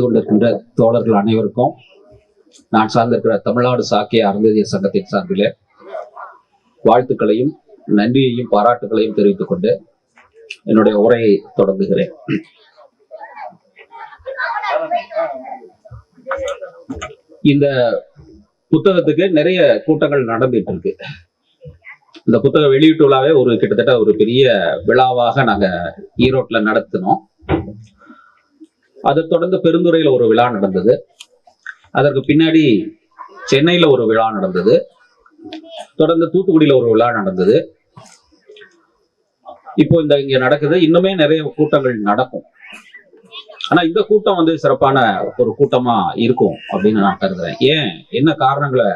கொண்டிருக்கின்ற தோழர்கள் அனைவருக்கும் நான் சார்ந்திருக்கிற தமிழ்நாடு சாக்கிய அறந்ததிய சங்கத்தின் சார்பிலே வாழ்த்துக்களையும் நன்றியையும் பாராட்டுகளையும் தெரிவித்துக் கொண்டு என்னுடைய உரையை தொடங்குகிறேன். இந்த புத்தகத்துக்கு நிறைய கூட்டங்கள் நடந்துட்டு இருக்கு இந்த புத்தக வெளியீட்டு விழாவே ஒரு கிட்டத்தட்ட ஒரு பெரிய விழாவாக நாங்க ஈரோட்ல நடத்தினோம். அதை தொடர்ந்து பெருந்துறையில ஒரு விழா நடந்தது. அதற்கு பின்னாடி சென்னையில ஒரு விழா நடந்தது. தொடர்ந்து தூத்துக்குடியில ஒரு விழா நடந்தது. இப்போ இந்த இங்க நடக்குது. இன்னுமே நிறைய கூட்டங்கள் நடக்கும். ஆனா இந்த கூட்டம் வந்து சிறப்பான ஒரு கூட்டமா இருக்கும் அப்படின்னு நான் கருதுறேன். ஏன்? என்ன காரணங்களை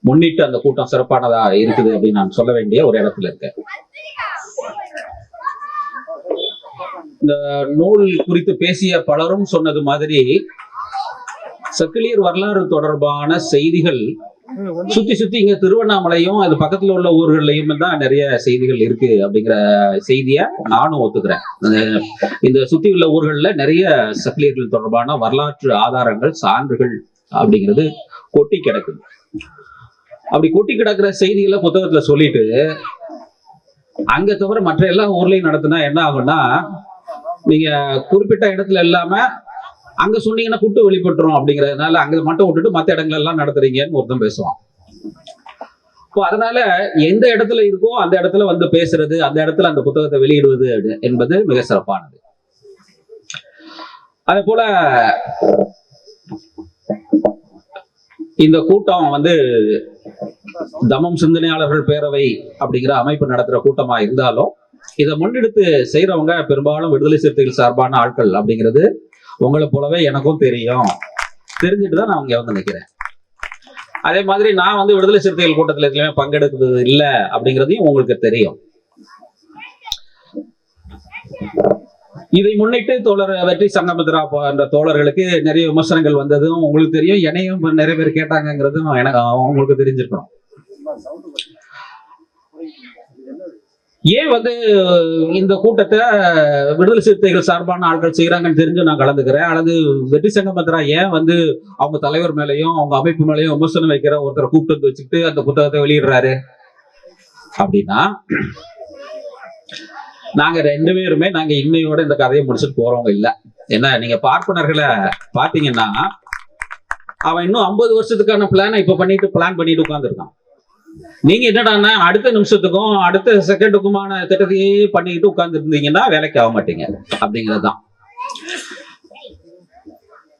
முன்னிட்டு அந்த கூட்டம் சிறப்பானதா இருக்குது அப்படின்னு நான் சொல்ல வேண்டிய ஒரு இடத்துல இருக்கேன். இந்த நூல் குறித்து பேசிய பலரும் சொன்னது மாதிரி சக்கிலியர் வரலாறு தொடர்பான செய்திகள் சுத்தி சுத்தி இங்க திருவண்ணாமலையும் அது பக்கத்துல உள்ள ஊர்கள்லயும் தான் நிறைய செய்திகள் இருக்கு அப்படிங்கிற செய்திய நானும் ஒத்துக்கிறேன். இந்த சுத்தி உள்ள ஊர்கள்ல நிறைய சக்கிலியர்கள் தொடர்பான வரலாற்று ஆதாரங்கள் சான்றுகள் அப்படிங்கிறது கொட்டி கிடக்குது. அப்படி கொட்டி கிடக்குற செய்திகளை புத்தகத்துல சொல்லிட்டு அங்க தவிர மற்ற எல்லா ஊர்லயும் நடத்தினா என்ன ஆகும்னா நீங்க குறிப்பிட்ட இடத்துல இல்லாம அங்க சொன்னீங்கன்னா குட்டு வெளிப்பட்டுரும் அப்படிங்கறதுனால அங்க மட்டும் விட்டுட்டு மத்த இடங்கள் எல்லாம் நடத்துறீங்கன்னு ஒருத்தன் பேசுவான். இப்போ அதனால எந்த இடத்துல இருக்கோ அந்த இடத்துல வந்து பேசுறது அந்த இடத்துல அந்த புத்தகத்தை வெளியிடுவது அப்படி- என்பது மிக சிறப்பானது. அதே போல இந்த கூட்டம் வந்து தமம் சிந்தனையாளர்கள் பேரவை அப்படிங்கிற அமைப்பு நடத்துற கூட்டமா இருந்தாலும் இதை முன்னெடுத்து செய்யறவங்க பெரும்பாலும் விடுதலை சிறுத்தைகள் சார்பான ஆட்கள் அப்படிங்கிறது உங்களை போலவே எனக்கும் தெரியும். தெரிஞ்சுட்டு தான் நான் இங்க வந்து நிற்கிறேன் அதே மாதிரி நான் வந்து விடுதலை சிறுத்தைகள் கூட்டத்தில் எதுலையுமே பங்கெடுக்கிறது இல்லை அப்படிங்கிறதையும் உங்களுக்கு தெரியும். இதை முன்னிட்டு தோழர் வெற்றி சங்கமித்ரா என்ற தோழர்களுக்கு நிறைய விமர்சனங்கள் வந்ததும் உங்களுக்கு தெரியும் என்னையும் நிறைய பேர் கேட்டாங்கங்கிறதும் எனக்கு உங்களுக்கு தெரிஞ்சிருக்கணும். ஏன் வந்து இந்த கூட்டத்தை விடுதலை சிறுத்தைகள் சார்பான ஆட்கள் செய்கிறாங்கன்னு தெரிஞ்சு நான் கலந்துக்கிறேன். அல்லது வெற்றி சங்கமத்ரா ஏன் வந்து அவங்க தலைவர் மேலேயும் அவங்க அமைப்பு மேலேயும் விமர்சனம் வைக்கிற ஒருத்தரை கூப்பிட்டு வந்து வச்சுக்கிட்டு அந்த புத்தகத்தை வெளியிடுறாரு? அப்படின்னா நாங்க ரெண்டு பேருமே நாங்க இன்னையோட இந்த கதையை முடிச்சுட்டு போறவங்க இல்ல. என்ன நீங்க பார்ப்பனர்களை பாத்தீங்கன்னா அவன் இன்னும் ஐம்பது வருஷத்துக்கான பிளானை இப்ப பண்ணிட்டு பிளான் பண்ணிட்டு உட்காந்துருக்கான் நீங்க என்னடான்னா அடுத்த நிமிஷத்துக்கும் அடுத்த செகண்டுக்குமான திட்டத்தையே பண்ணிக்கிட்டு உட்கார்ந்து இருந்தீங்கன்னா வேலைக்கு ஆக மாட்டீங்க. அப்படிங்கிறது தான்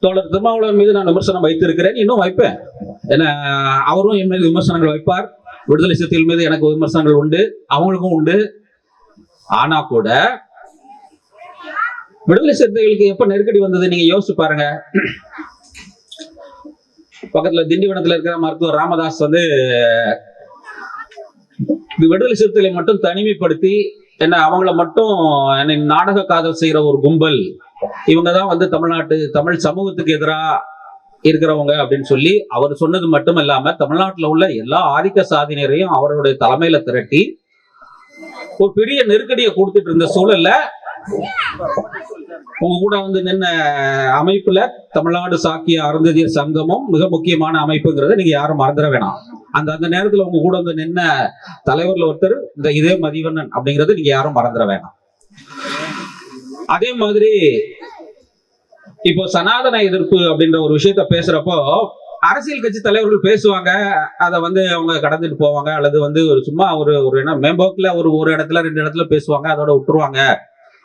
தோழர் திருமாவளவன் மீது நான் விமர்சனம் வைத்திருக்கிறேன். இன்னும் வைப்பேன். ஏன்னா அவரும் என் மீது விமர்சனங்கள் வைப்பார். விடுதலை சிறுத்தைகள் மீது எனக்கு விமர்சனங்கள் உண்டு. அவங்களுக்கும் உண்டு. ஆனா கூட விடுதலை சிறுத்தைகளுக்கு எப்ப நெருக்கடி வந்தது? நீங்க யோசிச்சு பாருங்க. பக்கத்துல திண்டிவனத்துல இருக்கிற மருத்துவர் ராமதாஸ் வந்து இது விடுதலை சிறுத்தைகளை மட்டும் தனிமைப்படுத்தி என்ன அவங்கள மட்டும் என்ன நாடக காதல் செய்யற ஒரு கும்பல். இவங்க தான் வந்து தமிழ்நாட்டு தமிழ் சமூகத்துக்கு எதிராக இருக்கிறவங்க அப்படின்னு சொல்லி அவர் சொன்னது மட்டும் இல்லாம தமிழ்நாட்டுல உள்ள எல்லா ஆதிக்க சாதியினரையும் அவருடைய தலைமையில திரட்டி ஒரு பெரிய நெருக்கடியை கொடுத்துட்டு இருந்த சூழல்ல உங்க கூட வந்து நின்ன அமைப்புல தமிழ்நாடு சாக்கிய அருந்ததியர் சங்கமும் மிக முக்கியமான அமைப்புங்கிறத நீங்க யாரும் மறந்துட வேணாம். அந்த அந்த நேரத்துல உங்க கூட வந்து நின்ன தலைவர்ல ஒருத்தர் இந்த இதே மதிவண்ணன் அப்படிங்கறது நீங்க யாரும் மறந்துட வேணாம். அதே மாதிரி இப்போ சனாதன எதிர்ப்பு அப்படின்ற ஒரு விஷயத்த பேசுறப்போ அரசியல் கட்சி தலைவர்கள் பேசுவாங்க அதை வந்து அவங்க கடந்துட்டு போவாங்க அல்லது வந்து ஒரு சும்மா ஒரு ஒரு என்ன மேம்போக்குல ஒரு ஒரு இடத்துல ரெண்டு இடத்துல பேசுவாங்க அதோட விட்டுருவாங்க.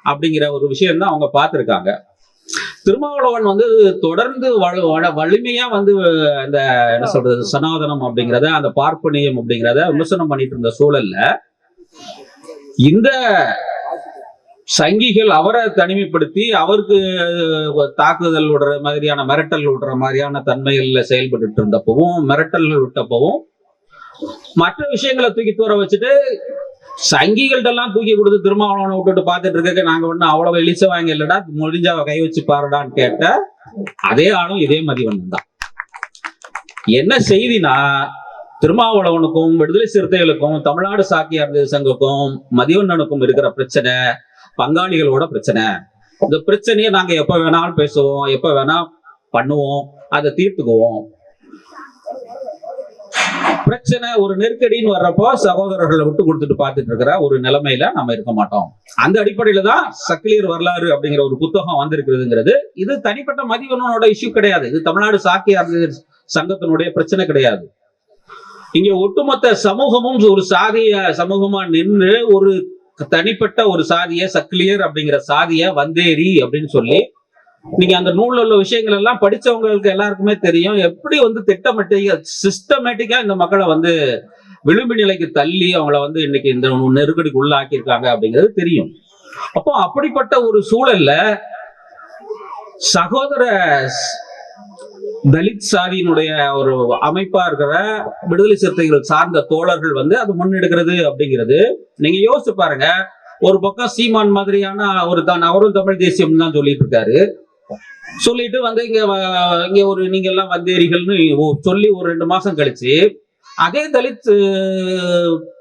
அப்படிங்கிற ஒரு விஷயம் தான் அவங்க பார்த்துருக்காங்க. திருமாவளவன் வந்து தொடர்ந்து வலிமையா வந்து அந்த என்ன சொல்றது சனாதனம் அப்படிங்கிறத அந்த பார்ப்பனியம் அப்படிங்கிறத விமர்சனம் பண்ணிட்டு இருந்த சூழல்ல இந்த சங்கிகள் அவரை தனிமைப்படுத்தி அவருக்கு தாக்குதல் விடுற மாதிரியான மிரட்டல் விடுற மாதிரியான தன்மைகள்ல செயல்பட்டு இருந்தப்பவும் மிரட்டல் விட்டப்பவும் மற்ற விஷயங்களை தூக்கி தூர வச்சுட்டு சங்கிகள்டெல்லாம் தூக்கி கொடுத்து திருமாவளவனை விட்டுட்டு பார்த்துட்டு இருக்க நாங்க ஒண்ணு அவ்வளவு எலிச வாங்க இல்லடா முடிஞ்சாவ கை வச்சு பாருடான்னு கேட்ட அதே ஆளும் இதே மதிவண்ணன் தான். என்ன செய்தினா திருமாவளவனுக்கும் விடுதலை சிறுத்தைகளுக்கும் தமிழ்நாடு சாக்கியார் அறிஞர் சங்கக்கும் மதிவண்ணனுக்கும் இருக்கிற பிரச்சனை பங்காளிகளோட பிரச்சனை. இந்த பிரச்சனையை நாங்க எப்ப வேணாலும் பேசுவோம் எப்ப வேணா பண்ணுவோம் அதை தீர்த்துக்குவோம். பிரச்சனை ஒரு நெருக்கடின்னு வர்றப்போ சகோதரர்களை விட்டு கொடுத்துட்டு பார்த்துட்டு இருக்கிற ஒரு நிலைமையில நம்ம இருக்க மாட்டோம். அந்த அடிப்படையில தான் சக்கிலியர் வரலாறு அப்படிங்கிற ஒரு புத்தகம் வந்திருக்கிறதுங்கிறது. இது தனிப்பட்ட மதிவனோட இஷ்யூ கிடையாது. இது தமிழ்நாடு சாக்கிய அறிஞர் சங்கத்தினுடைய பிரச்சனை கிடையாது. இங்க ஒட்டுமொத்த சமூகமும் ஒரு சாதிய சமூகமா நின்று ஒரு தனிப்பட்ட ஒரு சாதிய சக்கிலியர் அப்படிங்கிற சாதிய வந்தேரி அப்படின்னு சொல்லி நீங்க அந்த நூல்ல உள்ள விஷயங்கள் எல்லாம் படிச்சவங்களுக்கு எல்லாருக்குமே தெரியும். எப்படி வந்து திட்டமிட்ட சிஸ்டமேட்டிக்கா இந்த மக்களை வந்து விளிம்பு நிலைக்கு தள்ளி அவங்கள வந்து இன்னைக்கு இந்த நெருக்கடிக்கு உள்ளாக்கியிருக்காங்க அப்படிங்கிறது தெரியும். அப்போ அப்படிப்பட்ட ஒரு சூழல்ல சகோதர தலித் சாதியினுடைய ஒரு அமைப்பா இருக்கிற விடுதலை சிறுத்தைகள் சார்ந்த தோழர்கள் வந்து அது முன்னெடுக்கிறது அப்படிங்கிறது நீங்க யோசிச்சு பாருங்க. ஒரு பக்கம் சீமான் மாதிரியான ஒரு தான் அவரும் தமிழ் தேசியம் தான் சொல்லிட்டு இருக்காரு. சொல்லிட்டு வந்து இங்க இங்க ஒரு நீங்க எல்லாம் வந்தேரிகள்னு சொல்லி ஒரு ரெண்டு மாசம் கழிச்சு அதே தலித்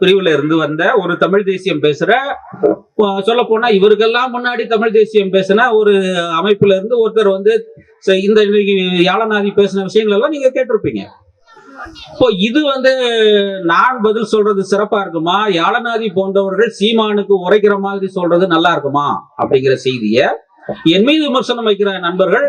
பிரிவுல இருந்து வந்த ஒரு தமிழ் தேசியம் பேசுற சொல்ல போனா இவருக்கெல்லாம் முன்னாடி தமிழ் தேசியம் பேசின ஒரு அமைப்புல இருந்து ஒருத்தர் வந்து இந்த யாழநாதி பேசின விஷயங்கள் எல்லாம் நீங்க கேட்டிருப்பீங்க. இப்போ இது வந்து நான் பதில் சொல்றது சிறப்பா இருக்குமா? யாழநாதி போன்றவர்கள் சீமானுக்கு உரைக்கிற மாதிரி சொல்றது நல்லா இருக்குமா? அப்படிங்கிற செய்தியை என் மீது விமர்சனம் வைக்கிற நண்பர்கள்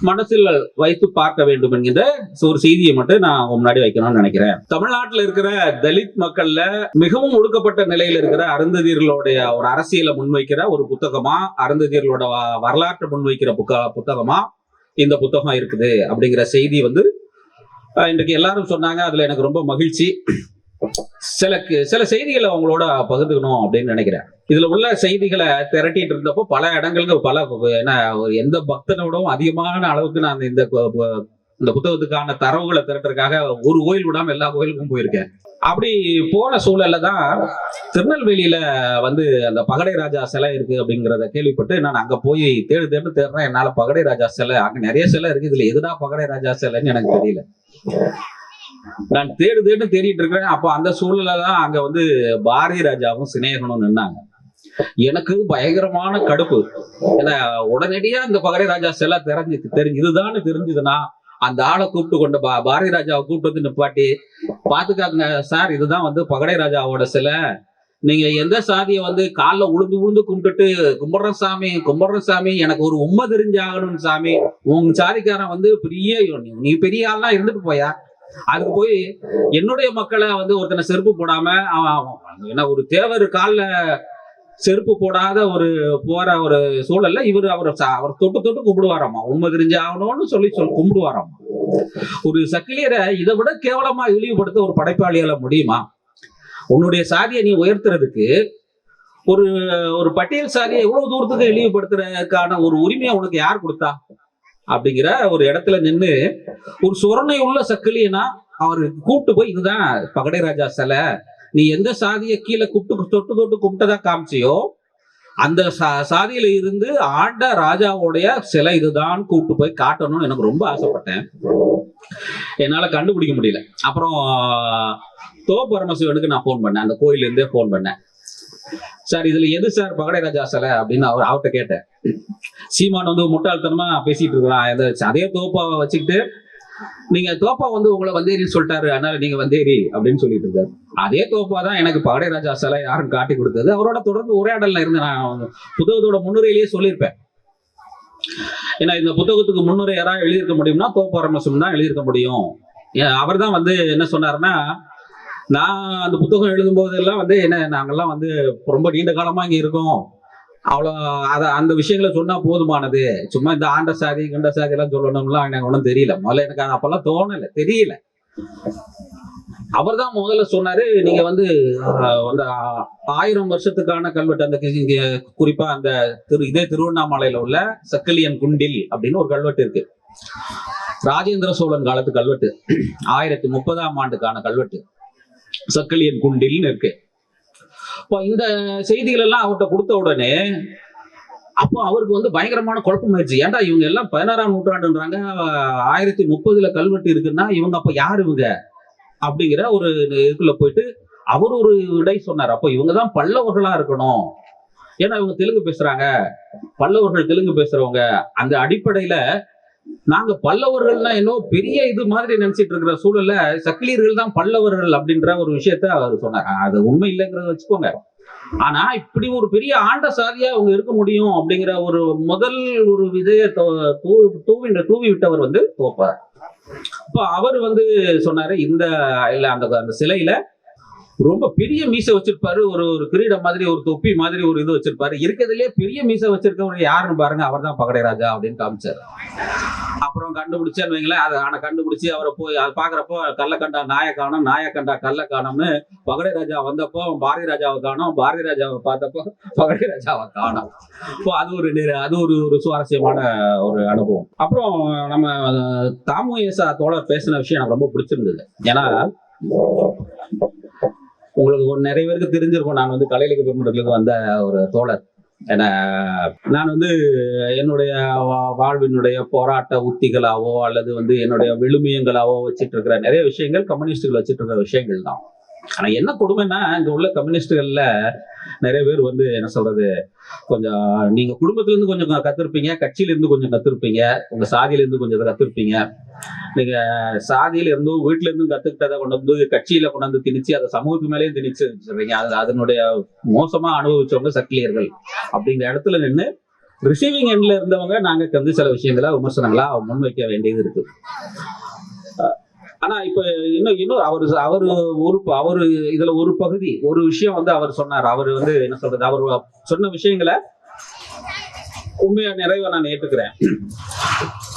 மனசில் வைத்து பார்க்க வேண்டும் என்கின்ற ஒரு செய்தியை மட்டும் நான் முன்னாடி வைக்கணும்னு நினைக்கிறேன். தமிழ்நாட்டில் இருக்கிற தலித் மக்கள்ல மிகவும் ஒடுக்கப்பட்ட நிலையில் இருக்கிற அருந்ததியர்களுடைய ஒரு அரசியலை முன்வைக்கிற ஒரு புத்தகமா அருந்ததியர்களோட வ- வரலாற்றை முன்வைக்கிற புக்க புத்தகமா இந்த புத்தகம் இருக்குது அப்படிங்கிற செய்தி வந்து இன்றைக்கு எல்லாரும் சொன்னாங்க. அதுல எனக்கு ரொம்ப மகிழ்ச்சி. சில சில செய்திகளை அவங்களோட பகிர்ந்துக்கணும் அப்படின்னு நினைக்கிறேன். இதுல உள்ள செய்திகளை திரட்டிட்டு இருந்தப்போ பல இடங்களுக்கு பல என்ன எந்த பக்தனோடவும் அதிகமான அளவுக்கு நான் இந்த இந்த புத்தகத்துக்கான தரவுகளை திரட்டுறதுக்காக ஒரு கோயில் விடாம எல்லா கோயிலுக்கும் போயிருக்கேன். அப்படி போன சூழல்ல தான் திருநெல்வேலியில வந்து அந்த பகடை ராஜா சிலை இருக்கு அப்படிங்கிறத கேள்விப்பட்டு நான் அங்க போய் தேடு தேடு தேடுறேன். என்னால பகடை ராஜா சிலை அங்க நிறைய சிலை இருக்கு இதுல எதுடா பகடை ராஜா சிலைன்னு எனக்கு தெரியல. நான் தேடு தேடு தேடிட்டு இருக்கிறேன். அப்போ அந்த சூழல்ல தான் அங்க வந்து பாரதி ராஜாவும் சிநேகனும் நின்னாங்க. எனக்கு பயங்கரமான கடுப்பு. ஏன்னா உடனடியா இந்த பகடை ராஜா சிலை தெரிஞ்சு தெரிஞ்சு இதுதான்னு தெரிஞ்சதுன்னா அந்த ஆளை கூப்பிட்டு கொண்டு பா பாரதி ராஜாவை கூப்பிட்டு வந்து நிப்பாட்டி பாத்துக்காங்க சார் இதுதான் வந்து பகடை ராஜாவோட சிலை. நீங்க எந்த சாதியை வந்து காலில் உளுந்து உளுந்து கும்பிட்டுட்டு கும்பிட்றேன் சாமி கும்பிட்றேன் சாமி எனக்கு ஒரு உண்மை தெரிஞ்சாகணும் சாமி உங்க சாதிக்காரன் வந்து பெரிய நீ பெரிய ஆள்லாம் இருந்துட்டு போயா? அதுக்கு போய் என்னுடைய மக்களை வந்து ஒருத்தனை செருப்பு போடாம அவன் என்ன ஒரு தேவர் கால்ல செருப்பு போடாத ஒரு போற ஒரு சூழல்ல இவர் அவர் அவர் தொட்டு தொட்டு கும்பிடுவாராமா? உண்மை தெரிஞ்சு ஆகணும்னு சொல்லி சொல்லி கும்பிடுவாராமா? ஒரு சக்கிலியரை இதை விட கேவலமா இழிவுபடுத்த ஒரு படைப்பாளியால முடியுமா? உன்னுடைய சாதியை நீ உயர்த்துறதுக்கு ஒரு ஒரு பட்டியல் சாதியை எவ்வளவு தூரத்துக்கு இழிவுபடுத்துறதுக்கான ஒரு உரிமையை உனக்கு யார் கொடுத்தா? அப்படிங்கிற ஒரு இடத்துல நின்று ஒரு சுரணை உள்ள சக்கிலியனா அவர் கூப்பிட்டு போய் இதுதான் பகடை ராஜா சிலை. நீ எந்த சாதியை கீழே கூப்பிட்டு தொட்டு தொட்டு கும்பிட்டதா காமிச்சியோ அந்த சா- சாதியில இருந்து ஆண்ட ராஜாவுடைய சிலை இதுதான் கூப்பிட்டு போய் காட்டணும்னு எனக்கு ரொம்ப ஆசைப்பட்டேன். என்னால கண்டுபிடிக்க முடியல. அப்புறம் தோ பரமசிவனுக்கு நான் ஃபோன் பண்ணேன். அந்த கோயில்ல இருந்தே ஃபோன் பண்ணேன். சார் இதுல எது சார் பகடை ராஜா சிலை அப்படின்னு அவர் அவர்கிட்ட கேட்டேன். சீமான் வந்து முட்டாள்தனமா பேசிட்டு இருக்கான் அதே தோப்பாவை வச்சுக்கிட்டு நீங்க தோப்பா வந்து உங்களை வந்தேரின்னு சொல்லிட்டாரு அதனால நீங்க வந்தேரி அப்படின்னு சொல்லிட்டு இருக்காரு அதே தோப்பா தான் எனக்கு பகடை ராஜா சிலை யாரும் காட்டி கொடுத்தது. அவரோட தொடர்ந்து உரையாடல்ல இருந்து நான் புத்தகத்தோட முன்னுரையிலேயே சொல்லியிருப்பேன். ஏன்னா இந்த புத்தகத்துக்கு முன்னுரை யாராவது எழுதியிருக்க முடியும்னா தோப்பரமசம் தான் எழுதியிருக்க முடியும். அவர் தான் வந்து என்ன சொன்னாருன்னா நான் அந்த புத்தகம் எழுதும் போதெல்லாம் வந்து என்ன நாங்கெல்லாம் வந்து ரொம்ப நீண்ட காலமாக இங்கே இருக்கோம். அவ்வளோ அதை அந்த விஷயங்களை சொன்னால் போதுமானது. சும்மா இந்த ஆண்ட சாதி கண்ட சாதி எல்லாம் சொல்லணும்லாம் எனக்கு ஒன்றும் தெரியல. முதல்ல எனக்கு அது அப்பெல்லாம் தோணலை தெரியல. அவர் தான் முதல்ல சொன்னாரு நீங்க வந்து அந்த ஆயிரம் வருஷத்துக்கான கல்வெட்டு அந்த இங்க குறிப்பா அந்த திரு இதே திருவண்ணாமலையில உள்ள சக்கலியன் குண்டில் அப்படின்னு ஒரு கல்வெட்டு இருக்கு. ராஜேந்திர சோழன் காலத்து கல்வெட்டு. ஆயிரத்தி முப்பதாம் ஆண்டுக்கான கல்வெட்டு. சக்கலியன் குண்டில்னு இருக்கு இப்போ இந்த செய்திகள் எல்லாம் அவர்கிட்ட கொடுத்த உடனே அப்போ அவருக்கு வந்து பயங்கரமான குழப்பம் ஆயிடுச்சு. ஏன்டா இவங்க எல்லாம் பதினாறாம் நூற்றாண்டுன்றாங்க? ஆயிரத்தி முப்பதுல கல்வெட்டு இருக்குன்னா இவங்க அப்ப யார் இவங்க? அப்படிங்கிற ஒரு இதுக்குள்ள போயிட்டு அவர் ஒரு விடை சொன்னார். அப்போ இவங்க தான் பல்லவர்களா இருக்கணும். ஏன்னா இவங்க தெலுங்கு பேசுறாங்க. பல்லவர்கள் தெலுங்கு பேசுறவங்க. அந்த அடிப்படையில நாங்க பல்லவர்கள்னா இன்னும் பெரிய இது மாதிரி நினைச்சிட்டு இருக்கிற சூழல்ல சக்கிலியர்கள் தான் பல்லவர்கள் அப்படின்ற ஒரு விஷயத்த அவர் சொன்னார். அது உண்மை இல்லைங்கிறத வச்சுக்கோங்க. ஆனா இப்படி ஒரு பெரிய ஆண்ட சாதியா அவங்க இருக்க முடியும் அப்படிங்கிற ஒரு முதல் ஒரு விதைய தூவி தூவி விட்டவர் வந்து தோப்பார். இப்போ அவர் வந்து சொன்னாரு இந்த இல்ல அந்த அந்த சிலையில ரொம்ப பெரிய மீசை வச்சிருப்பாரு. ஒரு ஒரு கிரீடம் மாதிரி ஒரு தொப்பி மாதிரி ஒரு இது வச்சிருப்பாரு. இருக்கிறதுலே பெரிய மீசை வச்சிருக்கவர் யாருன்னு பாருங்க. அவர் தான் பகடை ராஜா அப்படின்னு காமிச்சாரு. அப்புறம் கண்டுபிடிச்சேன்னு வைங்களேன். அதை ஆனால் கண்டுபிடிச்சு அவரை போய் அதை பார்க்குறப்போ கள்ளக்கண்டா நாயை காணும் நாயை கண்டா கள்ள காணும்னு பகடை ராஜா வந்தப்போ பாரதி ராஜாவை காணோம். பாரதி ராஜாவை பார்த்தப்போ பகடை ராஜாவை காணோம். இப்போ அது ஒரு அது ஒரு ஒரு சுவாரஸ்யமான ஒரு அனுபவம். அப்புறம் நம்ம தாமு ஏசா தோழர் பேசின விஷயம் எனக்கு ரொம்ப பிடிச்சிருந்தது. ஏன்னா உங்களுக்கு ஒரு நிறைய பேருக்கு தெரிஞ்சிருக்கும். நான் வந்து கலையிலக்க பெருமட்டத்துக்கு வந்த ஒரு தோழர். ஏன்னா நான் வந்து என்னுடைய வா- வாழ்வினுடைய போராட்ட உத்திகளாவோ அல்லது வந்து என்னுடைய விழுமியங்களாவோ வச்சுட்டு இருக்கிற நிறைய விஷயங்கள் கம்யூனிஸ்டுகள் வச்சிட்டு இருக்கிற விஷயங்கள் தான். ஆனா என்ன கொடுமைன்னா இங்க உள்ள கம்யூனிஸ்டுகள்ல நிறைய பேர் வந்து என்ன சொல்றது கொஞ்சம் நீங்க குடும்பத்துல இருந்து கொஞ்சம் கத்திருப்பீங்க கட்சியில இருந்து கொஞ்சம் கத்திருப்பீங்க உங்க சாதியில இருந்து கொஞ்சம் கத்திருப்பீங்க. நீங்க சாதியில இருந்தும் வீட்டுல இருந்தும் கத்துக்கிட்டதை கொண்டு வந்து கட்சியில கொண்டு வந்து திணிச்சு அதை சமூகத்து மேலேயும் திணிச்சு வச்சிருக்கீங்க. அது அதனுடைய மோசமா அனுபவிச்சவங்க சக்கிலியர்கள் அப்படிங்கிற இடத்துல நின்று ரிசீவிங் எண்ட்ல இருந்தவங்க நாங்க வந்து சில விஷயங்களை விமர்சனங்களா முன்வைக்க வேண்டியது இருக்கு. ஆனா இப்ப இன்னும் இன்னும் அவர் அவர் ஒரு அவர் இதுல ஒரு பகுதி ஒரு விஷயம் வந்து அவர் சொன்னார். அவர் வந்து என்ன சொல்றது? அவர் சொன்ன விஷயங்களை உண்மையா நிறைவா நான் ஏற்றுக்கிறேன்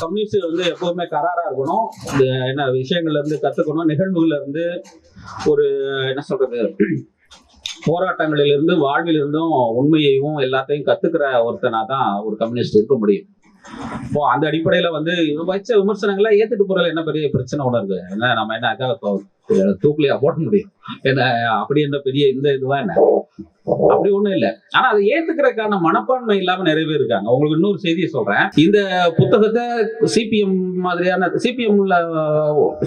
கம்யூனிஸ்ட் வந்து எப்பவுமே கராரா இருக்கணும். இந்த என்ன விஷயங்கள்ல இருந்து கத்துக்கணும். நிகழ்வுகள்ல இருந்து ஒரு என்ன சொல்றது? போராட்டங்களிலிருந்து வாழ்விலிருந்தும் உண்மையையும் எல்லாத்தையும் கத்துக்கிற ஒருத்தனா தான் ஒரு கம்யூனிஸ்ட் இருக்க முடியும். இப்போ அந்த அடிப்படையில வந்து வச்ச விமர்சனங்களை ஏத்துட்டு போறதுல என்ன பெரிய பிரச்சனை உணர்வு? என்ன நம்ம என்ன இப்போ தூக்கிலையா போட முடியும். என்ன அப்படி என்ன பெரிய இந்த இதுவா என்ன? அப்படி ஒண்ணும் இல்ல. ஆனா அதை ஏத்துக்கிறதுக்கான மனப்பான்மை இல்லாம நிறைய பேர் இருக்காங்க. உங்களுக்கு இன்னொரு செய்தியை சொல்றேன். இந்த புத்தகத்தை சிபிஎம் மாதிரியான சிபிஎம் உள்ள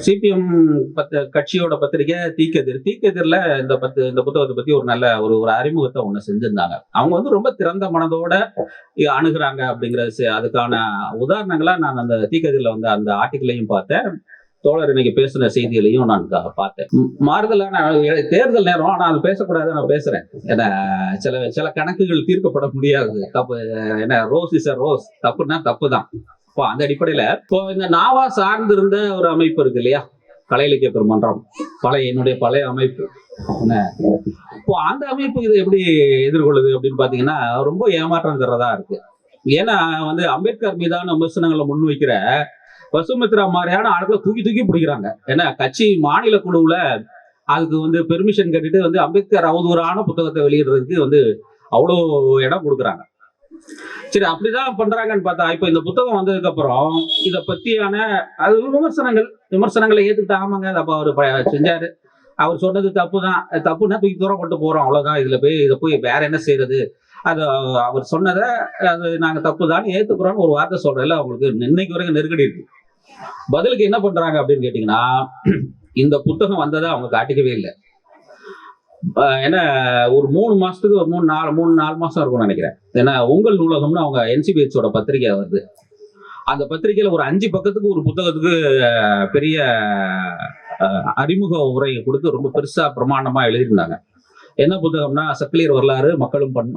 சிபிஎம் பத்த கட்சியோட பத்திரிகை தீக்கதிர். தீக்கதிர்ல இந்த பத்து இந்த புத்தகத்தை பத்தி ஒரு நல்ல ஒரு ஒரு அறிமுகத்தை ஒண்ணு செஞ்சிருந்தாங்க. அவங்க வந்து ரொம்ப திறந்த மனதோட அணுகுறாங்க அப்படிங்கிற அதுக்கான உதாரணங்களா நான் அந்த தீக்கதிர்ல வந்து அந்த ஆர்டிக்கலையும் பார்த்தேன். தோழர் இன்னைக்கு பேசின செய்திகளையும் நான் பார்த்தேன். மாறுதலான தேர்தல் நேரம் ஆனா அது பேசக்கூடாது நான் பேசுறேன். ஏன்னா சில சில கணக்குகள் தீர்க்கப்பட முடியாது. தப்பு என்ன ரோஸ் இஸ் அ ரோஸ். தப்புன்னா தப்பு தான் இப்போ அந்த அடிப்படையில இப்போ இந்த நாவா சார்ந்திருந்த ஒரு அமைப்பு இருக்கு இல்லையா? கலை இலக்கிய பெருமன்றம். பழைய என்னுடைய பழைய அமைப்பு. என்ன? இப்போ அந்த அமைப்பு இதை எப்படி எதிர்கொள்ளுது அப்படின்னு பாத்தீங்கன்னா ரொம்ப ஏமாற்றம் தர்றதா இருக்கு. ஏன்னா வந்து அம்பேத்கர் மீதான விமர்சனங்களை முன்வைக்கிற பசுமித்ரா மாதிரியான ஆட்களை தூக்கி தூக்கி பிடிக்கிறாங்க. ஏன்னா கட்சி மாநில குழுவுல அதுக்கு வந்து பெர்மிஷன் கேட்டுட்டு வந்து அம்பேத்கர் அவதூறான புத்தகத்தை வெளியிடுறதுக்கு வந்து அவ்வளோ இடம் கொடுக்குறாங்க. சரி அப்படிதான் பண்றாங்கன்னு பார்த்தா இப்ப இந்த புத்தகம் வந்ததுக்கு அப்புறம் இத பத்தியான அது விமர்சனங்கள். விமர்சனங்களை ஏத்துக்கிட்டு ஆமாங்க அப்ப அவர் செஞ்சாரு. அவர் சொன்னது தப்பு தான் தப்புன்னா தூக்கி தூரம் கொண்டு போறோம் அவ்வளவுதான். இதுல போய் இதை போய் வேற என்ன செய்யறது? அது அவர் சொன்னதை அது நாங்க தப்பு தான் ஏத்துக்கிறோம்னு ஒரு வார்த்தை சொல்றதுல அவங்களுக்கு இன்னைக்கு வரைக்கும் நெருக்கடி இருக்கு. பதிலுக்கு என்ன பண்றாங்க அப்படின்னு கேட்டீங்கன்னா இந்த புத்தகம் வந்ததை அவங்க காட்டிக்கவே இல்லை. ஏன்னா ஒரு மூணு மாசத்துக்கு ஒரு மூணு நாலு மூணு நாலு மாசம் இருக்கும்னு நினைக்கிறேன். ஏன்னா உங்கள் நூலகம்னு அவங்க என்சிபிஹெச்சோட பத்திரிகை வருது. அந்த பத்திரிகையில ஒரு அஞ்சு பக்கத்துக்கு ஒரு புத்தகத்துக்கு பெரிய அறிமுக உரையை கொடுத்து ரொம்ப பெருசா பிரமாண்டமா எழுதியிருந்தாங்க. என்ன புத்தகம்னா சக்கிலியர் வரலாறு மக்களும் பண்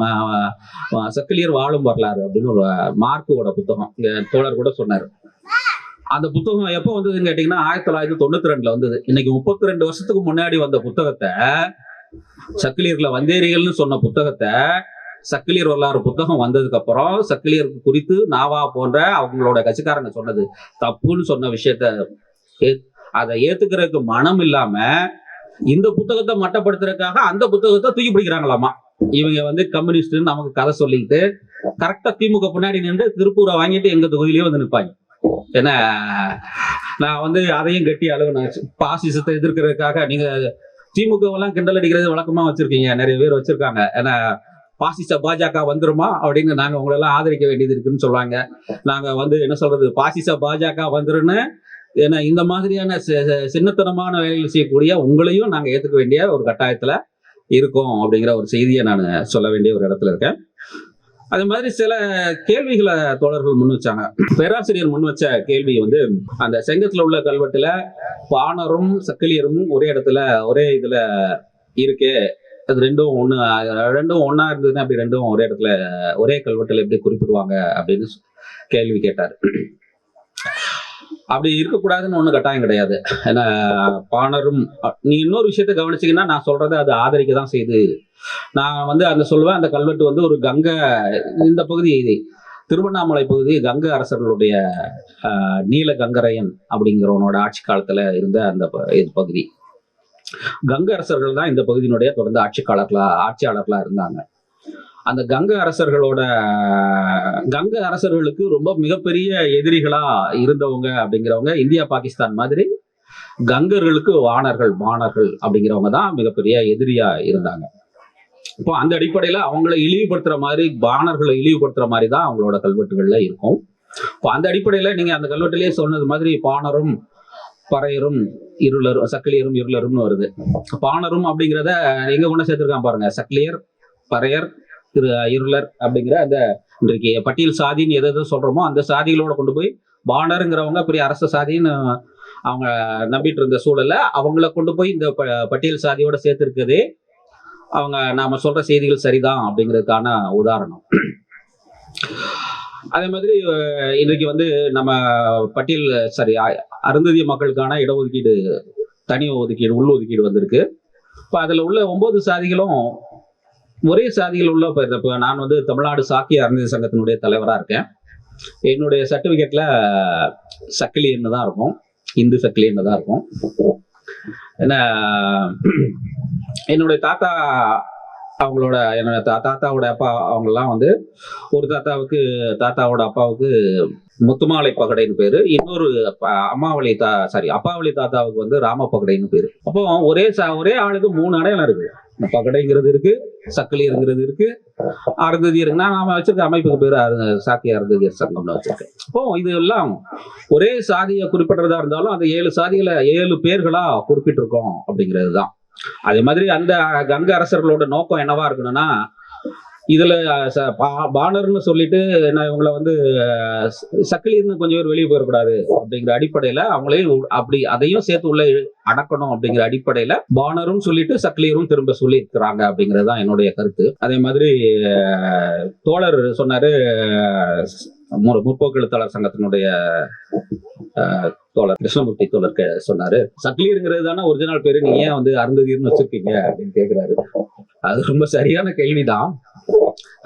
சக்கிலியர் வாழும் வரலாறு அப்படின்னு ஒரு மார்க்கோட புத்தகம். தோழர் கூட சொன்னாரு. அந்த புத்தகம் எப்போ வந்ததுன்னு கேட்டீங்கன்னா ஆயிரத்தி தொள்ளாயிரத்தி தொண்ணூத்தி ரெண்டுல வந்தது. இன்னைக்கு முப்பத்தி ரெண்டு வருஷத்துக்கு முன்னாடி வந்த புத்தகத்தை சக்கிலியர்ல வந்தேரிகள்னு சொன்ன புத்தகத்தை சக்கிலியர் வரலாறு புத்தகம் வந்ததுக்கு அப்புறம் சக்கிலியர் குறித்து நாவா போன்ற அவங்களோட கட்சிக்காரங்க சொன்னது. தப்புன்னு சொன்ன விஷயத்த ஏ- அதை ஏத்துக்கிறதுக்கு மனம் இல்லாம இந்த புத்தகத்தை மட்டப்படுத்துறதுக்காக அந்த புத்தகத்தை தூக்கி பிடிக்கிறாங்களாமா? இவங்க வந்து கம்யூனிஸ்ட்னு நமக்கு கதை சொல்லிட்டு கரெக்டா திமுக பின்னாடி நின்று திருப்பூரை வாங்கிட்டு எங்க தொகுதியிலேயே வந்து நிற்பாங்க ஏன்னா நான் வந்து அதையும் கட்டி அழுகுனேன். பாசிசத்தை எதிர்க்கிறதுக்காக நீங்க திமுக எல்லாம் கிண்டல் அடிக்கிறது வழக்கமா வச்சிருக்கீங்க. நிறைய பேர் வச்சிருக்காங்க. ஏன்னா பாசிச பாஜக வந்துருமா அப்படின்னு நாங்க உங்களை எல்லாம் ஆதரிக்க வேண்டியது இருக்குன்னு சொல்லுவாங்க நாங்க வந்து என்ன சொல்றது? பாசிச பாஜக வந்துருன்னு ஏன்னா இந்த மாதிரியான சின்னத்தனமான வேலைகள் செய்யக்கூடிய உங்களையும் நாங்க ஏத்துக்க வேண்டிய ஒரு கட்டாயத்துல இருக்கோம் அப்படிங்கிற ஒரு செய்தியை நான் சொல்ல வேண்டிய ஒரு இடத்துல இருக்கேன். அது மாதிரி சில கேள்விகளை தோழர்கள் முன் வச்சாங்க. பேராசிரியர் முன் வச்ச கேள்வி வந்து அந்த செங்கத்துல உள்ள கல்வெட்டுல பாணரும் சக்கிலியரும் ஒரே இடத்துல ஒரே இதுல இருக்கு. அது ரெண்டும் ஒன்று ரெண்டும் ஒன்றா இருந்ததுன்னா அப்படி ரெண்டும் ஒரே இடத்துல ஒரே கல்வெட்டில் எப்படி குறிப்பிடுவாங்க அப்படின்னு கேள்வி கேட்டார். அப்படி இருக்கக்கூடாதுன்னு ஒன்றும் கட்டாயம் கிடையாது. ஏன்னா பாணரும் நீ இன்னொரு விஷயத்த கவனிச்சிங்கன்னா நான் சொல்றதை அது ஆதரிக்க தான் செய்யுது நான் வந்து அந்த சொல்லுவேன் அந்த கல்வெட்டு வந்து ஒரு கங்கை இந்த பகுதி இது திருவண்ணாமலை பகுதி கங்கை அரசர்களுடைய நீல கங்கரையன் அப்படிங்கிறவனோட ஆட்சி காலத்துல இருந்த அந்த ப- இது பகுதி. கங்க அரசர்கள் தான் இந்த பகுதியினுடைய தொடர்ந்து ஆட்சிக்காலர்களா ஆட்சியாளர்களா இருந்தாங்க. அந்த கங்க அரசர்களோட கங்க அரசர்களுக்கு ரொம்ப மிகப்பெரிய எதிரிகளா இருந்தவங்க அப்படிங்கிறவங்க இந்தியா பாகிஸ்தான் மாதிரி கங்கர்களுக்கு வானர்கள் பாணர்கள் அப்படிங்கிறவங்க தான் மிகப்பெரிய எதிரியா இருந்தாங்க. இப்போ அந்த அடிப்படையில அவங்கள இழிவுபடுத்துற மாதிரி பாணர்களை இழிவுபடுத்துற மாதிரி தான் அவங்களோட கல்வெட்டுகள்ல இருக்கும். இப்போ அந்த அடிப்படையில நீங்க அந்த கல்வெட்டுலயே சொன்னது மாதிரி பாணரும் பறையரும் இருளரும் சக்கிலியரும் இருளரும்னு வருது. பாணரும் அப்படிங்கிறத எங்க கொண்டு சேர்த்திருக்கான் பாருங்க சக்கிலியர் பறையர் திரு இருளர் அப்படிங்கிற அந்த இன்றைக்கு பட்டியல் சாதின்னு எது எது சொல்றோமோ அந்த சாதிகளோட கொண்டு போய் பாணருங்கிறவங்க பெரிய அரச சாதின்னு அவங்க நம்பிட்டு இருந்த சூழல்ல அவங்கள கொண்டு போய் இந்த ப- பட்டியல் சாதியோட சேர்த்திருக்கதே. அவங்க நாம சொல்ற செய்திகள் சரிதான் அப்படிங்கிறதுக்கான உதாரணம். அதே மாதிரி இன்றைக்கு வந்து நம்ம பட்டியல் சாரி அ- அருந்ததிய மக்களுக்கான இடஒதுக்கீடு தனி ஒதுக்கீடு உள் ஒதுக்கீடு வந்திருக்கு. இப்போ அதில் உள்ள ஒன்பது சாதிகளும் ஒரே சாதியில் உள்ள இப்போ நான் வந்து தமிழ்நாடு சாக்கிய அறிஞர் சங்கத்தினுடைய தலைவராக இருக்கேன். என்னுடைய சர்டிஃபிகேட்ல சக்கிலியன்னு தான் இருக்கும். இந்து சக்கிலியன்னு தான் இருக்கும். என்ன என்னுடைய தாத்தா அவங்களோட என்னோட தா- தாத்தாவோட அப்பா அவங்கெல்லாம் வந்து ஒரு தாத்தாவுக்கு தாத்தாவோட அப்பாவுக்கு முத்துமாலை பகடைன்னு பேரு. இன்னொரு அப்பா- அம்மாவளி தா சாரி அப்பாவளி தாத்தாவுக்கு வந்து ராம பகடைன்னு பேரு. அப்போ ஒரே சா- ஒரே ஆளுக்கு மூணு அடையாளம் இருக்கு. பகடைங்கிறது இருக்கு சக்கிலியருங்கிறது இருக்கு அருந்ததி இருக்குன்னா நாம வச்சிருக்க அமைப்புக்கு பேரு அரு- அருந்ததியர் சங்கம்னு வச்சிருக்கேன். இப்போ இது எல்லாம் ஒரே சாதியை குறிப்பிடுறதா இருந்தாலும் அந்த ஏழு சாதிகளை ஏழு பேர்களா குறிப்பிட்டிருக்கோம் அப்படிங்கிறது தான் அதே மாதிரி அந்த கங்க அரசர்களோட நோக்கம் என்னவா இருக்கணும்னா இதுல பானர்னு பாணர்னு சொல்லிட்டு நான் இவங்களை வந்து சக்கிலிருந்து கொஞ்சம் பேர் வெளியே போயிடக்கூடாது அப்படிங்கிற அடிப்படையில அவங்களையும் அப்படி அதையும் சேர்த்து உள்ள அடக்கணும் அப்படிங்கிற அடிப்படையில பாணரும் சொல்லிட்டு சக்லியரும் திரும்ப சொல்லி இருக்கிறாங்க அப்படிங்கிறது தான் என்னுடைய கருத்து. அதே மாதிரி தோழர் சொன்னாரு மு- முற்போக்கு எழுத்தாளர் சங்கத்தினுடைய தோழர் கிருஷ்ணமூர்த்தி தோழர் சொன்னாரு சக்கிலியருங்கிறது தானே ஒரிஜினல் பேரு நீங்க ஏன் வந்து அருந்ததீர்னு வச்சிருக்கீங்க? அப்படின்னு கேக்குறாரு. அது ரொம்ப சரியான கேள்விதான்.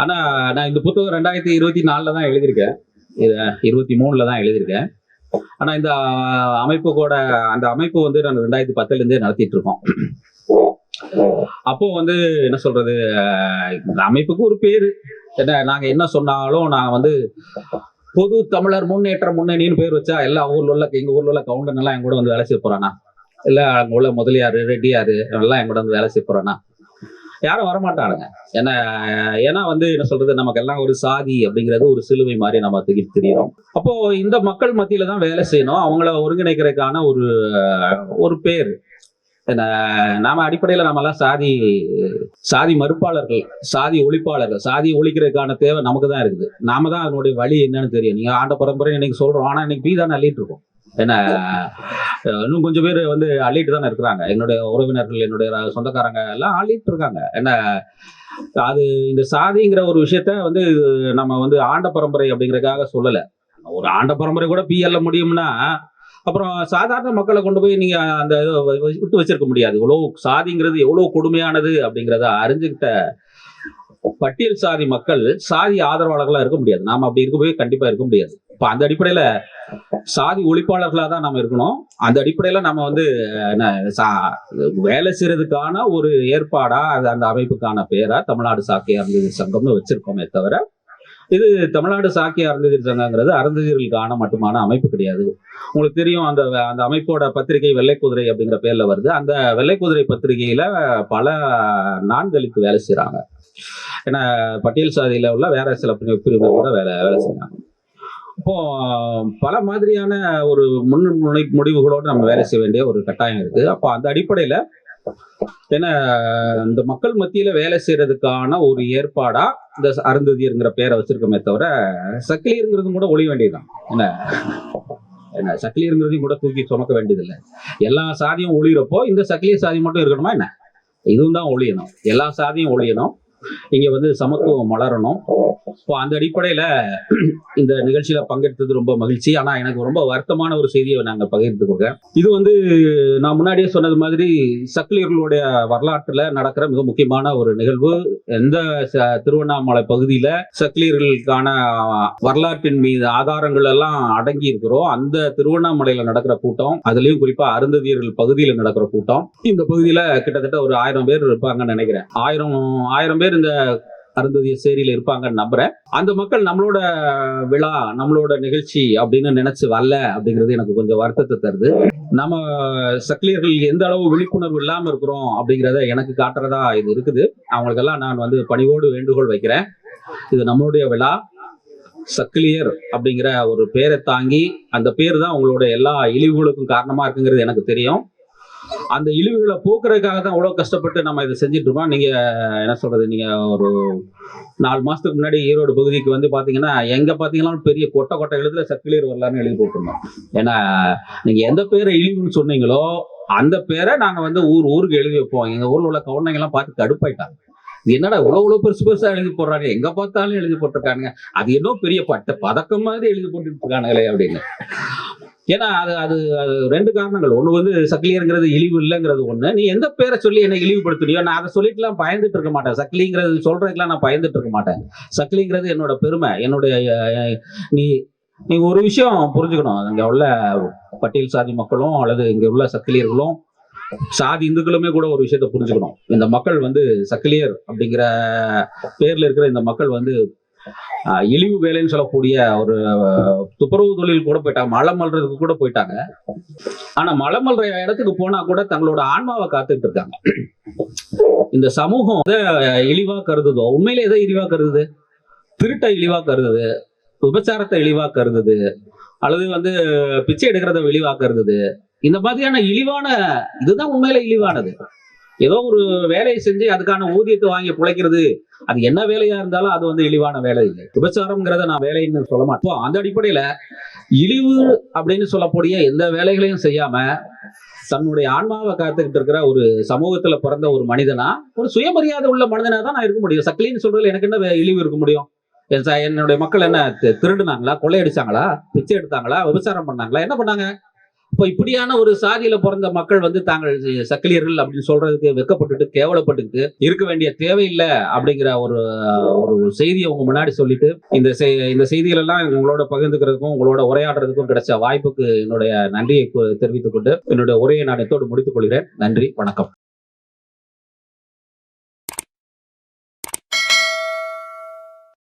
ஆனா நான் இந்த புத்தகம் ரெண்டாயிரத்தி இருபத்தி நாலுல தான் எழுதியிருக்கேன். இத இருபத்தி மூணுல தான் எழுதியிருக்கேன். ஆனா இந்த அமைப்புக்கோட அந்த அமைப்பு வந்து நான் ரெண்டாயிரத்தி பத்துல இருந்தே நடத்திட்டு இருக்கோம். அப்போ வந்து என்ன சொல்றது இந்த அமைப்புக்கு ஒரு பேரு. என்ன நாங்க என்ன சொன்னாலும் நான் வந்து பொது தமிழர் முன்னேற்ற முன்னணின்னு பேர் வச்சா எல்லா ஊர்ல உள்ள எங்க ஊர்ல உள்ள கவுண்டன் எல்லாம் என் கூட வந்து வேலை செய்ய போறானா? இல்ல அங்க உள்ள முதலியாரு ரெட்டியாரு எல்லாம் என் கூட வந்து வேலை செய்ய போறானா? யாரும் வரமாட்டானுங்க. ஏன்னா ஏன்னா வந்து என்ன சொல்றது நமக்கு எல்லாம் ஒரு சாதி அப்படிங்கிறது ஒரு சிலுவை மாதிரி நம்ம தெரியும் அப்போ இந்த மக்கள் மத்தியில தான் வேலை செய்யணும். அவங்கள ஒருங்கிணைக்கிறதுக்கான ஒரு ஒரு பேர். என்ன, நாம அடிப்படையில நம்ம எல்லாம் சாதி சாதி மறுப்பாளர்கள் சாதி ஒழிப்பாளர்கள் சாதி ஒழிக்கிறதுக்கான தேவை நமக்கு தான் இருக்குது. நாம தான் அதனுடைய வழி என்னன்னு தெரியும். நீங்க ஆண்ட பரம்பரை இன்னைக்கு சொல்றோம். ஆனா இன்னைக்கு பீதான் அள்ளிட்டு இருக்கோம். ஏன்னா இன்னும் கொஞ்சம் பேர் வந்து அள்ளிட்டு தானே இருக்கிறாங்க. என்னுடைய உறவினர்கள் என்னுடைய சொந்தக்காரங்க எல்லாம் அள்ளிட்டு இருக்காங்க. ஏன்னா அது இந்த சாதிங்கிற ஒரு விஷயத்த வந்து நம்ம வந்து ஆண்ட பரம்பரை அப்படிங்கிறதுக்காக சொல்லலை. ஒரு ஆண்ட பரம்பரை கூட பிஎல்ல முடியும்னா அப்புறம் சாதாரண மக்களை கொண்டு போய் நீங்க அந்த இதை விட்டு வச்சிருக்க முடியாது. எவ்வளவு சாதிங்கிறது எவ்வளோ கொடுமையானது அப்படிங்கிறத அறிஞ்சுக்கிட்ட பட்டியல் சாதி மக்கள் சாதி ஆதரவாளர்களாக இருக்க முடியாது. நாம் அப்படி இருக்க போய் கண்டிப்பாக இருக்க முடியாது. இப்போ அந்த அடிப்படையில சாதி ஒழிப்பாளர்களா தான் நம்ம இருக்கணும். அந்த அடிப்படையில நம்ம வந்து என்ன, சா- வேலை செய்யறதுக்கான ஒரு ஏற்பாடா அது அந்த அமைப்புக்கான பேரா தமிழ்நாடு சாக்கிய அருந்ததி சங்கம்னு வச்சிருக்கோமே தவிர இது தமிழ்நாடு சாக்கிய அருந்ததி சங்கங்கிறது அருந்ததியர்களுக்கான மட்டுமான அமைப்பு கிடையாது. உங்களுக்கு தெரியும் அந்த அந்த அமைப்போட பத்திரிகை வெள்ளைக்குதிரை அப்படிங்கிற பேர்ல வருது. அந்த வெள்ளை குதிரை பத்திரிகையில பல நான்களுக்கு வேலை செய்யறாங்க ஏன்னா பட்டியல் சாதியில உள்ள வேற சில பிரிவு பிரிவுகள் கூட வேலை வேலை செய்யறாங்க இப்போ பல மாதிரியான ஒரு முன் முனை முடிவுகளோடு நம்ம வேலை செய்ய வேண்டிய ஒரு கட்டாயம் இருக்கு அப்போ அந்த அடிப்படையில ஏன்னா இந்த மக்கள் மத்தியில வேலை செய்யறதுக்கான ஒரு ஏற்பாடா இந்த அருந்ததியருங்கிற பேரை வச்சிருக்கோமே தவிர சக்கிலியருங்கிறதும் கூட ஒழிய வேண்டியதுதான். என்ன என்ன சக்கிலியருங்கிறதையும் கூட தூக்கி சுமக்க வேண்டியதில்லை. எல்லா சாதியும் ஒழிகிறப்போ இந்த சக்கிலிய சாதி மட்டும் இருக்கணுமா என்ன? இதுவும் தான் ஒழியணும். எல்லா சாதியும் ஒழியணும். இங்க வந்து சமத்துவம் மலரணும். இப்போ அந்த அடிப்படையில இந்த நிகழ்ச்சியில பங்கெடுத்தது ரொம்ப மகிழ்ச்சி. ஆனா எனக்கு ரொம்ப வருத்தமான ஒரு செய்தியை நாங்க பகிர்ந்துக்கோங்க இது வந்து நான் முன்னாடியே சொன்னது மாதிரி சக்கிலியர்களுடைய வரலாற்றுல நடக்கிற மிக முக்கியமான ஒரு நிகழ்வு. எந்த திருவண்ணாமலை பகுதியில சக்கிலியர்களுக்கான வரலாற்றின் மீது ஆதாரங்கள் எல்லாம் அடங்கி இருக்கிறோம் அந்த திருவண்ணாமலையில நடக்கிற கூட்டம் அதுலயும் குறிப்பா அருந்ததியர்கள் பகுதியில நடக்கிற கூட்டம் இந்த பகுதியில கிட்டத்தட்ட ஒரு ஆயிரம் பேர் இருப்பாங்கன்னு நினைக்கிறேன். ஆயிரம் ஆயிரம் பேர் இந்த அருந்ததிய சேரியில இருப்பாங்கன்னு நம்புறேன். அந்த மக்கள் நம்மளோட விழா நம்மளோட நிகழ்ச்சி அப்படின்னு நினைச்சு வரல அப்படிங்கிறது எனக்கு கொஞ்சம் வருத்தத்தை தருது. நம்ம சக்கிலியர்கள் எந்த அளவு விழிப்புணர்வு இல்லாம இருக்கிறோம் அப்படிங்கிறத எனக்கு காட்டுறதா இது இருக்குது. அவங்களுக்கெல்லாம் நான் வந்து பணிவோடு வேண்டுகோள் வைக்கிறேன். இது நம்மளுடைய விழா. சக்கிலியர் அப்படிங்கிற ஒரு பேரை தாங்கி அந்த பேர் தான் உங்களோட எல்லா இழிவுகளுக்கும் காரணமா இருக்குங்கிறது எனக்கு தெரியும். அந்த இழிவுகளை போக்குறதுக்காக தான் அவ்வளோ கஷ்டப்பட்டு நம்ம இதை செஞ்சுட்டு இருக்கோம். நீங்க என்ன சொல்றது நீங்க ஒரு நாலு மாசத்துக்கு முன்னாடி ஈரோடு பகுதிக்கு வந்து பாத்தீங்கன்னா எங்க பாத்தீங்கன்னா பெரிய கொட்டை கொட்டை எழுதுல சக்கிலியர் வரலான்னு எழுதி போட்டிருந்தோம். ஏன்னா நீங்க எந்த பேரை இழிவுன்னு சொன்னீங்களோ அந்த பேரை நாங்க வந்து ஊர் ஊருக்கு எழுதி வைப்போம். எங்க ஊர்ல உள்ள கவுண்டங்க எல்லாம் பார்த்து கடுப்பாயிட்டாங்க. என்னடா இவ்வளவு இவ்வளவு பெருசு பெருசா எழுதி போடுறாங்க? எங்க பார்த்தாலும் எழுதி போட்டிருக்காங்க அது ஏதோ பெரிய பட்ட பதக்கம் மாதிரி எழுதி போட்டுட்டு இருக்கானுங்களே அப்படின்னு. ஏன்னா அது அது அது ரெண்டு காரணங்கள். ஒன்று வந்து சக்கிலியருங்கிறது இழிவு இல்லைங்கிறது ஒன்று நீ எந்த பேரை சொல்லி என்னை இழிவுபடுத்துறியோ நான் அதை சொல்லிட்டுலாம் பயந்துட்டு இருக்க மாட்டேன். சக்லிங்கிறது சொல்றதுக்கெல்லாம் நான் பயந்துட்டு இருக்க மாட்டேன். சக்லிங்கிறது என்னோட பெருமை. என்னுடைய நீ நீ ஒரு விஷயம் புரிஞ்சுக்கணும். இங்கே உள்ள பட்டியல் சாதி மக்களும் அல்லது இங்கே உள்ள சக்கிலியர்களும் சாதி இந்துக்களுமே கூட ஒரு விஷயத்த புரிஞ்சுக்கணும். இந்த மக்கள் வந்து சக்கிலியர் அப்படிங்கிற பேர்ல இருக்கிற இந்த மக்கள் வந்து இழிவு வேலைன்னு சொல்லக்கூடிய ஒரு துப்புரவு தொழில் கூட போயிட்டாங்க. மலை மல்றதுக்கு கூட போயிட்டாங்க. ஆனா மலை மல்ற இடத்துக்கு போனா கூட தங்களோட ஆன்மாவை காத்துட்டு இருக்காங்க. இந்த சமூகம் இழிவா கருதுதோ உண்மையில எதை இழிவா கருதுது? திருட்டை இழிவா கருதுது விபச்சாரத்தை இழிவா கருதுது அல்லது வந்து பிச்சை எடுக்கிறத இழிவா கருதுது. இந்த மாதிரியான இழிவான இதுதான் உண்மையில இழிவானது. ஏதோ ஒரு வேலையை செஞ்சு அதுக்கான ஊதியத்தை வாங்கி பிழைக்கிறது. அது என்ன வேலையா இருந்தாலும் அது வந்து இழிவான வேலை இல்லை. விபச்சாரம்ங்கிறத நான் வேலைன்னு சொல்ல மாட்டோம் அந்த அடிப்படையில இழிவு அப்படின்னு சொல்லக்கூடிய எந்த வேலைகளையும் செய்யாம தன்னுடைய ஆன்மாவை காத்துக்கிட்டு இருக்கிற ஒரு சமூகத்துல பிறந்த ஒரு மனிதனா ஒரு சுயமரியாதை உள்ள மனிதனா தான் நான் இருக்க முடியும். சக்லின்னு சொல்றதுல எனக்கு என்ன வே- இழிவு இருக்க முடியும்? என் ச- என்னுடைய மக்கள் என்ன திருடுனாங்களா? கொள்ளையடிச்சாங்களா? பிச்சை எடுத்தாங்களா? விபச்சாரம் பண்ணாங்களா? என்ன பண்ணாங்க? இப்போ இப்படியான ஒரு சாதியில பிறந்த மக்கள் வந்து தாங்கள் சக்கிலியர்கள் அப்படின்னு சொல்றதுக்கு வெக்கப்பட்டுட்டு கேவலப்பட்டுக்கிட்டு இருக்க வேண்டிய தேவையில்லை அப்படிங்கிற ஒரு ஒரு செய்தியை உங்க முன்னாடி சொல்லிட்டு இந்த இந்த செய்திகள் எல்லாம் உங்களோட பகிர்ந்துக்கிறதுக்கும் உங்களோட உரையாடுறதுக்கும் கிடைச்ச வாய்ப்புக்கு என்னுடைய நன்றியை தெரிவித்துக் கொண்டு என்னுடைய உரையை நான் எத்தோடு முடித்துக் கொள்கிறேன். நன்றி வணக்கம்.